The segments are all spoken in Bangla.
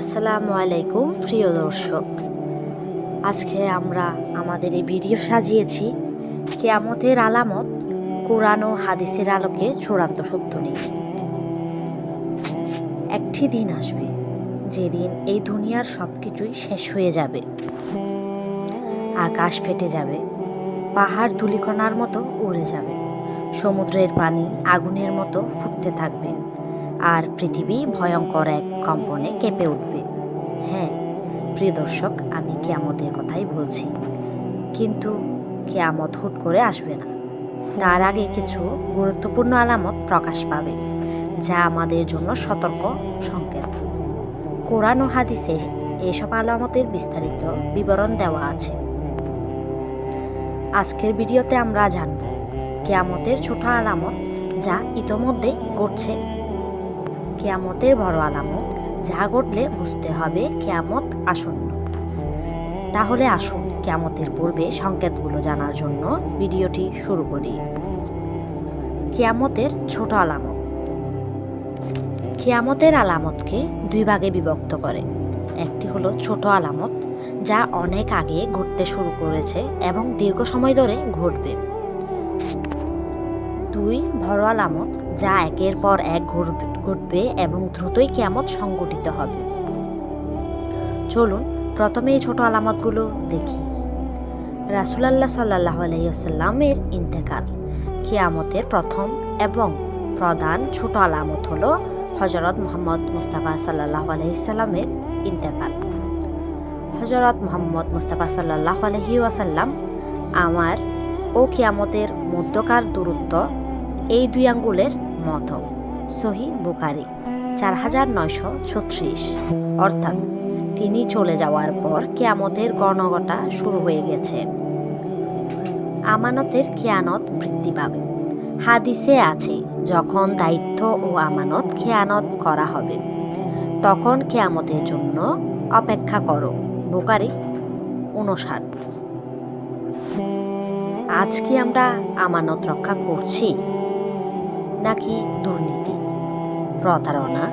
আসসালামু আলাইকুম, প্রিয় দর্শক। আজকে আমরা আমাদের এই ভিডিও সাজিয়েছি কেয়ামতের আলামত, কোরআন ও হাদিসের আলোকে চূড়ান্ত সত্য নেই একটি দিন আসবে যেদিন এই দুনিয়ার সব কিছুই শেষ হয়ে যাবে। আকাশ ফেটে যাবে, পাহাড় তুলিকণার মতো উড়ে যাবে, সমুদ্রের পানি আগুনের মতো ফুটতে থাকবে। আর পৃথিবী ভয়ঙ্কর এক কম্পনে কেঁপে উঠবে। হ্যাঁ প্রিয় দর্শক, আমি কেয়ামতের কথাই বলছি। কিন্তু কেয়ামত হুট করে আসবে না। তার আগে কিছু গুরুত্বপূর্ণ আলামত প্রকাশ পাবে, যা আমাদের জন্য সতর্ক সংকেত। কোরআন ও হাদিসে এসব আলামতের বিস্তারিত বিবরণ দেওয়া আছে। আজকের ভিডিওতে আমরা জানব, কেয়ামতের ছোট আলামত যা ইতোমধ্যে ঘটছে। কেয়ামতের বড় আলামত, যা ঘটলে বুঝতে হবে কেয়ামত আসন্ন। তাহলে আসুন কেয়ামতের পূর্বে সংকেতগুলো জানার জন্য ভিডিওটি শুরু করি। কেয়ামতের ছোট আলামত। কেয়ামতের আলামতকে দুই ভাগে বিভক্ত করে। একটি হলো ছোট আলামত, যা অনেক আগে ঘটতে শুরু করেছে এবং দীর্ঘ সময় ধরে ঘটবে। দুই বড় আলামত, যা একের পর এক ঘটবে। ঘটবে এবং দ্রুতই কেয়ামত সংগঠিত হবে। চলুন প্রথমে এই ছোট আলামতগুলো দেখি। রাসুলাল্লাহ সাল্লাহ আলহিসাল্লামের ইন্তেকাল, কেয়ামতের প্রথম এবং প্রধান ছোট আলামত হলো হজরত মোহাম্মদ মুস্তাফা সাল্লাহ আলহিসাল্লামের ইন্তেকাল। হজরত মোহাম্মদ মুস্তাফা সাল্লাহ আলহি ওয়াসাল্লাম আমার ও কিয়ামতের মধ্যকার দূরত্ব এই দুই আঙ্গুলের মতো। সহি বুকারি চার হাজার নয়শো ছত্রিশ। অর্থাৎ তিনি চলে যাওয়ার পর কেয়ামতের গণগটা শুরু হয়ে গেছে। আমানতের খেয়ানত বৃদ্ধি পাবে। হাদিসে আছে, যখন দায়িত্ব ও আমানত খেয়ানত করা হবে, তখন কেয়ামতের জন্য অপেক্ষা করো। বোকারি উনষাট আজ কি আমরা আমানত রক্ষা করছি নাকি দুর্নীতি? প্রতারণা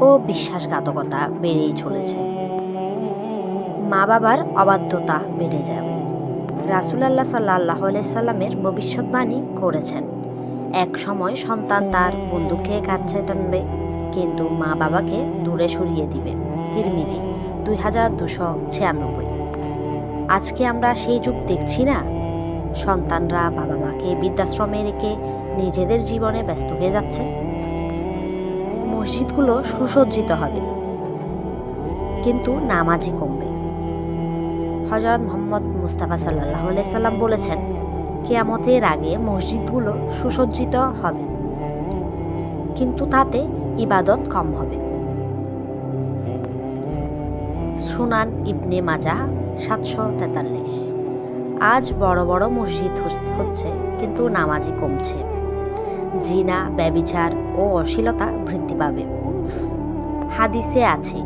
ও বিশ্বাসঘাতকতা বেড়েই চলেছে। মা বাবার অবাধ্যতা বেড়ে যাবে। রাসুলাল্লাহ সাল্লাহ সাল্লামের ভবিষ্যৎবাণী করেছেন। এক সময় সন্তান তার বন্ধুকে কাছে টানবে, কিন্তু মা বাবাকে দূরে সরিয়ে দিবে। তিরমিজি, দুই হাজার দুশো ছিয়ানব্বই। আজকে আমরা সেই যুগ দেখছি না? সন্তানরা বাবা মাকে বৃদ্ধাশ্রমে রেখে নিজেদের জীবনে ব্যস্ত হয়ে যাচ্ছে। মসজিদগুলো সুসজ্জিত হবে। কিন্তু নামাজই কমবে। হজরত মোহাম্মদ মুস্তাফা সাল্লাহ সাল্লাম বলেছেন, কেয়ামতের আগে মসজিদগুলো সুসজ্জিত হবে। কিন্তু তাতে ইবাদত কম হবে। সুনান ইবনে মাজা সাতশো তেতাল্লিশ। আজ বড় বড় মসজিদ হচ্ছে, কিন্তু নামাজি কমছে। জিনা ব্যবিচার ও অশ্লীলতা বৃদ্ধি পাবে। হাদিসে আছে,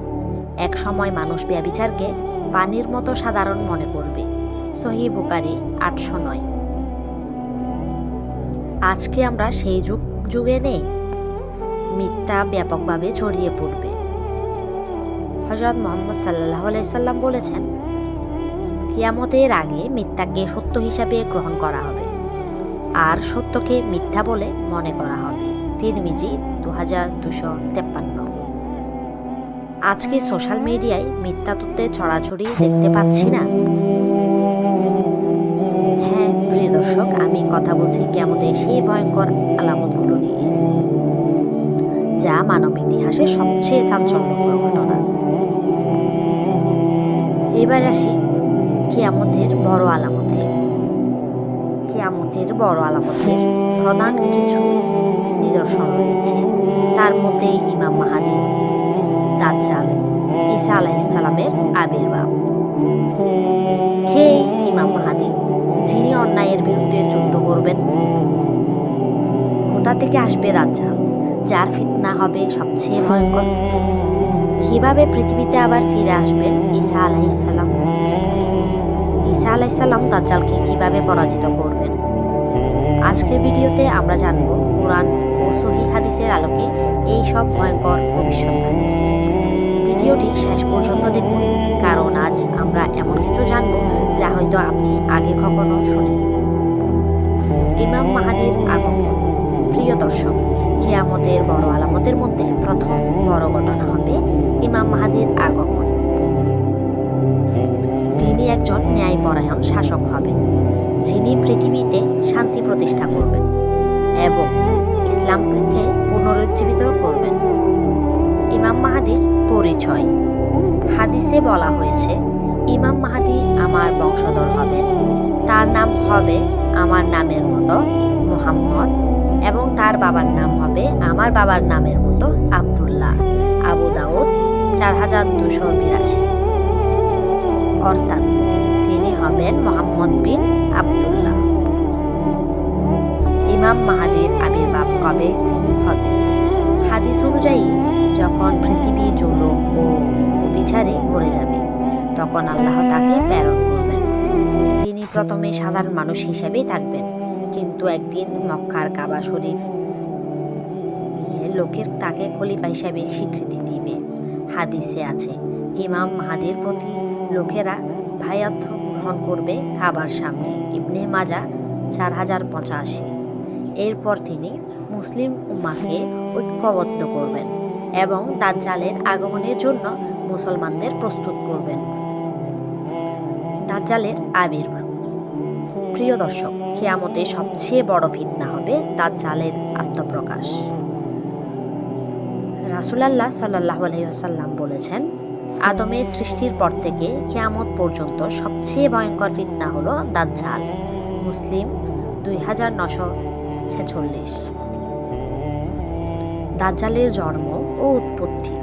এক সময় মানুষ ব্যবিচারকে পানির মতো সাধারণ মনে করবে। সহি বুকারি আটশো নয়। আজকে আমরা সেই যুগ, যুগে নেই। মিথ্যা ব্যাপকভাবে ছড়িয়ে পড়বে। হজরত মোহাম্মদ সাল্লাহ সাল্লাম বলেছেন, কিয়ামতের আগে মিথ্যাকে সত্য হিসাবে গ্রহণ করা হবে। আর সত্যকে মিথ্যা বলে মনে করা হবে। তিরমিজি দু হাজার দুশো তেপ্পান্ন। আজকে সোশ্যাল মিডিয়ায় মিথ্যা তথ্যের ছড়াছড়ি দেখতে পাচ্ছি না। হ্যাঁ প্রিয় দর্শক, আমি কথা বলছি কেমতের সেই ভয়ঙ্কর আলামতগুলো নিয়ে। যা মানব ইতিহাসের সবচেয়ে চাঞ্চল্যকর ঘটনা। এবার আসি কেয়ামতের বড় আলামতে। কেয়ামতের বড় আলামতের প্রধান কিছু নিদর্শন রয়েছে। তার মধ্যে ইমাম মাহাদি, দাজ্জাল, ঈসা আলাইসালামের আবির্ভাব। কে ইমাম মাহাদি, যিনি অন্যায়ের বিরুদ্ধে যুদ্ধ করবেন, কোথা থেকে আসবে দাজ্জাল, যার ফিতনা হবে সবচেয়ে ভয়ঙ্কর? কীভাবে পৃথিবীতে আবার ফিরে আসবেন ঈসা আলাইসাল্লাম ঈসা আলাইসাল্লাম দাজ্জালকে কীভাবে পরাজিত করবেন আজকের ভিডিওতে আমরা জানব কোরআন ও সহি হাদিসের আলোকে এই সব ভয়ঙ্কর ভবিষ্যৎবাণী। ভিডিওটি শেষ পর্যন্ত দেখুন, কারণ আজ আমরা এমন কিছু জানব যা হয়তো আপনি আগে কখনো শুনেন ইমাম মাহাদির আগমন, প্রিয় দর্শক, কিয়ামতের বড় আলামতের মধ্যে প্রথম বড় ঘটনা হবে ইমাম মাহাদির আগমন। তিনি একজন ন্যায়পরায়ণ শাসক হবেন। যিনি পৃথিবীতে শান্তি প্রতিষ্ঠা করবেন এবং ইসলামকে পুনরুজ্জীবিত করবেন। ইমাম মাহাদির পরিচয়। হাদিসে বলা হয়েছে, ইমাম মাহাদি আমার বংশধর হবেন। তার নাম হবে আমার নামের মতো মোহাম্মদ এবং তার বাবার নাম হবে আমার বাবার নামের মতো আবদুল্লাহ। আবু দাউদ, চার হাজার দুশো বিরাশি। অর্থাৎ হবেন মোহাম্মদ বিন আবদুল্লাহ। ইমাম মাহাদির আবির্ভাব কবে হবে? হাদিস অনুযায়ী, যখন পৃথিবী জুলুম ও বিচারে ভরে যাবে, তখন আল্লাহ তাকে প্রেরণ করবেন। তিনি প্রথমে সাধারণ মানুষ হিসেবেই থাকবেন। কিন্তু একদিন মক্কার কাবা শরীফ লোকের তাকে খলিফা হিসাবে স্বীকৃতি দিবে। হাদিসে আছে, ইমাম মাহাদির প্রতি লোকেরা ভায়াত গ্রহণ করবে খাবার সামনে। ইবনে মাজা, চার হাজার পঁচাশি। এরপর তিনি মুসলিম উম্মাকে ঐক্যবদ্ধ করবেন এবং তার দাজ্জালের আগমনের জন্য মুসলমানদের প্রস্তুত করবেন। দাজ্জালের আবির্ভাব। প্রিয় দর্শক খেয়ামতে সবচেয়ে বড় ফিতনা হবে দাজ্জালের আত্মপ্রকাশ। রাসুলাল্লাহ সাল্লাহ আলহিহাল্লাম বলেছেন আদমের সৃষ্টির পর থেকে কেয়ামত পর্যন্ত সবচেয়ে ভয়ঙ্কর ফিতনা হলো দাজ্জাল। মুসলিম দুই হাজার নশো ছেচল্লিশ। দাজ্জালের জন্ম ও উৎপত্তি।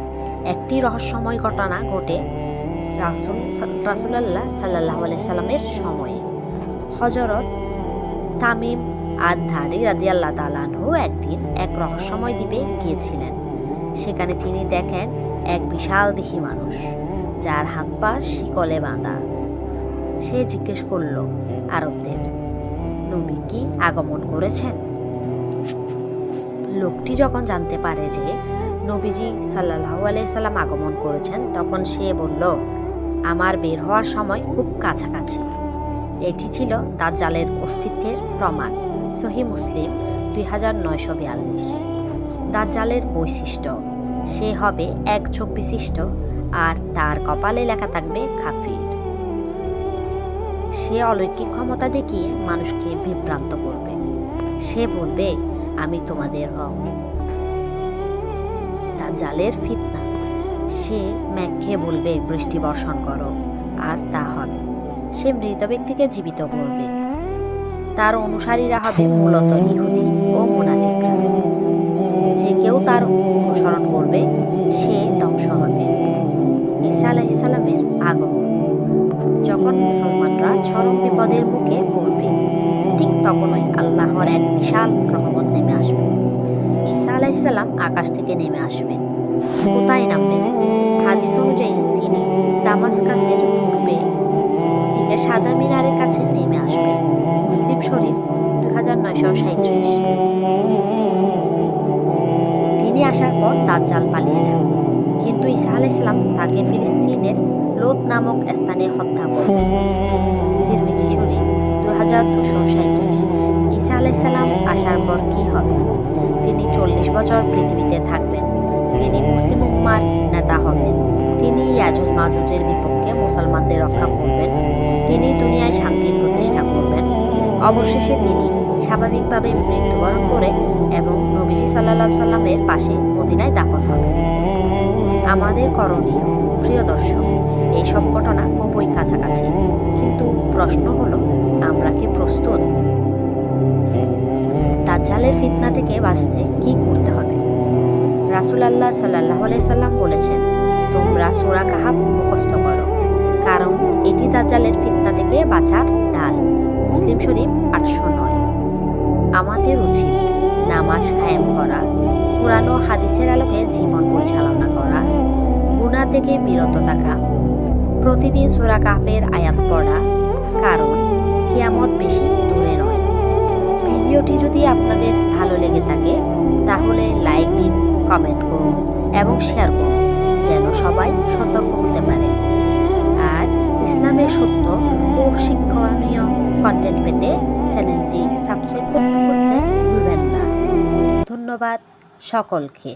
একটি রহস্যময় ঘটনা ঘটে রাসুল রাসুলাল্লাহ সাল্লাহ সাল্লামের সময়ে। হজরত তামিম আর ধারি রাজি আল্লাহ তালানহু একদিন এক রহস্যময় দ্বীপে গিয়েছিলেন। সেখানে তিনি দেখেন এক বিশাল দেহি মানুষ, যার হাত পা শিকলে বাঁধা। সে জিজ্ঞেস করল, আরবদের, নবী কি আগমন করেছেন? লোকটি যখন জানতে পারে যে নবীজি সাল্লাহ আলাইসাল্লাম আগমন করেছেন, তখন সে বলল, আমার বের হওয়ার সময় খুব কাছাকাছি। এটি ছিল দাজ্জালের অস্তিত্বের প্রমাণ। সহি মুসলিম দুই হাজার নয়শো বিয়াল্লিশ। দাজ্জালের বৈশিষ্ট্য সে হবে এক চোখ বিশিষ্ট আর তার কপালে লেখা থাকবে খাফির সে অলৌকিক ক্ষমতা দেখিয়ে মানুষকে বিভ্রান্ত করবে। সে বলবে, আমি তোমাদের রব। জালের ফিতনা। সে মেঘকে বলবে, বৃষ্টি বর্ষণ করো। আর তা হবে। সে মৃত ব্যক্তিকে জীবিত করবে। তার অনুসারীরা হবে মূলত ইহুদি ও মুনাফিকরা। যে কেউ তার অনুসরণ করবে, সে ধ্বংস হবে। ঈসা আলাইসাল্লামের আগমন। যখন মুসলমানরা চরম বিপদের মুখে পড়বে, ঠিক তখনই আল্লাহর এক বিশাল রহমত নেমে আসবে। ঈসা আলাইসাল্লাম আকাশ থেকে নেমে আসবেন। কোথায় নামবেন? হাদিস অনুযায়ী তিনি দামাসকাসের পূর্বে থেকে সাদা মিনারের কাছে নেমে আসবেন। মুসলিম শরীফ দুই হাজার নয়শো সাঁত্রিশ দাজ্জাল পালিয়ে যান কিন্তু ঈসা আলাইসাল্লাম তাকে ফিলিস্তিনের লোদ নামক স্থানে হত্যা করবেন দু হাজার দুশো সাঁত্রিশ ঈসা আলাইসাল্লাম আসার পর কি হবে? তিনি চল্লিশ বছর পৃথিবীতে থাকবেন। তিনি মুসলিম উম্মার নেতা হবেন। তিনি ইয়াজুজ মাজুজের বিপক্ষে মুসলমানদের রক্ষা করবেন। তিনি দুনিয়ায় শান্তি প্রতিষ্ঠা করবেন। অবশেষে তিনি স্বাভাবিকভাবে মৃত্যুবরণ করে এবং নবীজি সাল্লাহ সাল্লামের পাশে মদিনায় দাফন হবে। আমাদের করণীয়, প্রিয় দর্শক এইসব ঘটনা খুবই কাছাকাছি। কিন্তু প্রশ্ন হলো, আমরা কি প্রস্তুত? দাজ্জালের ফিতনা থেকে বাঁচতে কি করতে হবে? রাসুল আল্লাহ সাল্লাহ সাল্লাম বলেছেন, তোমরা সুরা কাহাব মুখস্থ করো, কারণ এটি দাজ্জালের ফিতনা থেকে বাঁচার ডাল। মুসলিম শরীফ আটশো নয়। আমাদের উচিত নামাজ কায়েম করা পুরানো হাদিসের আলোকে জীবন পরিচালনা করা। গুণা থেকে বিরত থাকা। প্রতিদিন সুরা কাহের আয়াত পড়া। কারণ, কিয়ামত বেশি দূরে নয়। ভিডিওটি যদি আপনাদের ভালো লেগে থাকে, তাহলে লাইক দিন, কমেন্ট করুন এবং শেয়ার করুন, যেন সবাই সতর্ক হতে পারে। আর ইসলামের সত্য ও শিক্ষণীয় কন্টেন্ট পেতে চ্যানেলটি সাবস্ক্রাইব করতে ভুলবেন না। ধন্যবাদ। সকলকে।